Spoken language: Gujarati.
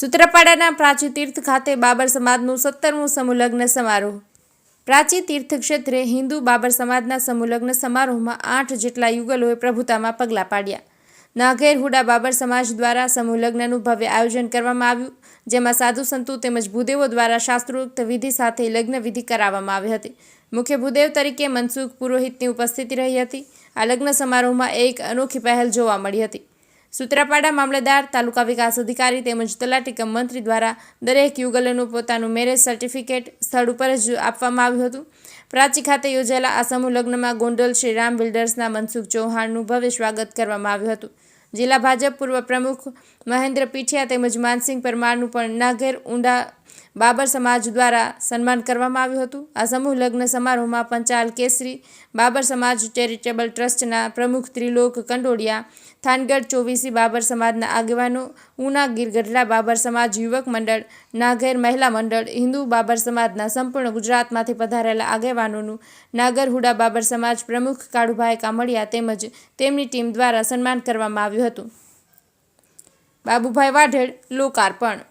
સૂત્રાપાડાના પ્રાચી તીર્થ ખાતે બાબર સમાજનું સત્તરમું સમૂહલગ્ન સમારોહ. પ્રાચી તીર્થ ક્ષેત્રે હિન્દુ બાબર સમાજના સમૂહલગ્ન સમારોહમાં આઠ જેટલા યુગલોએ પ્રભુતામાં પગલાં પાડ્યા. નાઘેર બાબર સમાજ દ્વારા સમૂહલગ્નનું ભવ્ય આયોજન કરવામાં આવ્યું, જેમાં સાધુ સંતો તેમજ ભૂદેવો દ્વારા શાસ્ત્રોક્ત વિધિ સાથે લગ્ન વિધિ કરાવવામાં આવી હતી. મુખ્ય ભૂદેવ તરીકે મનસુખ પુરોહિતની ઉપસ્થિતિ રહી હતી. આ લગ્ન સમારોહમાં એક અનોખી પહેલ જોવા મળી હતી. સૂત્રાપાડા મામલતદાર, તાલુકા વિકાસ અધિકારી તેમજ તલાટી મંત્રી દ્વારા દરેક યુગલોનું પોતાનું મેરેજ સર્ટિફિકેટ સ્થળ ઉપર જ આપવામાં આવ્યું હતું. પ્રાચી ખાતે યોજાયેલા આ સમૂહ લગ્નમાં ગોંડલ શ્રી રામ બિલ્ડર્સના મનસુખ ચૌહાણનું ભવ્ય સ્વાગત કરવામાં આવ્યું હતું. જિલ્લા ભાજપ પૂર્વ પ્રમુખ મહેન્દ્ર પીઠિયા તેમજ માનસિંહ પરમારનું પણ નાગેર ઊંડા બાબર સમાજ દ્વારા સન્માન કરવામાં આવ્યું હતું. આ સમૂહ લગ્ન સમારોહમાં પંચાલ કેસરી, બાબર સમાજ ચેરિટેબલ ટ્રસ્ટના પ્રમુખ ત્રિલોક કંડોડિયા, થાનગઢ ચોવીસી બાબર સમાજના આગેવાનો, ઉના ગીરગઢડા બાબર સમાજ યુવક મંડળ, નાગેર મહિલા મંડળ, હિન્દુ બાબર સમાજના સંપૂર્ણ ગુજરાતમાંથી પધારેલા આગેવાનોનું નાગરહુડા બાબર સમાજ પ્રમુખ કાળુભાઈ કામડિયા તેમજ તેમની ટીમ દ્વારા સન્માન કરવામાં આવ્યું હતું. બાબુભાઈ વાઢેડ, લોકાર્પણ.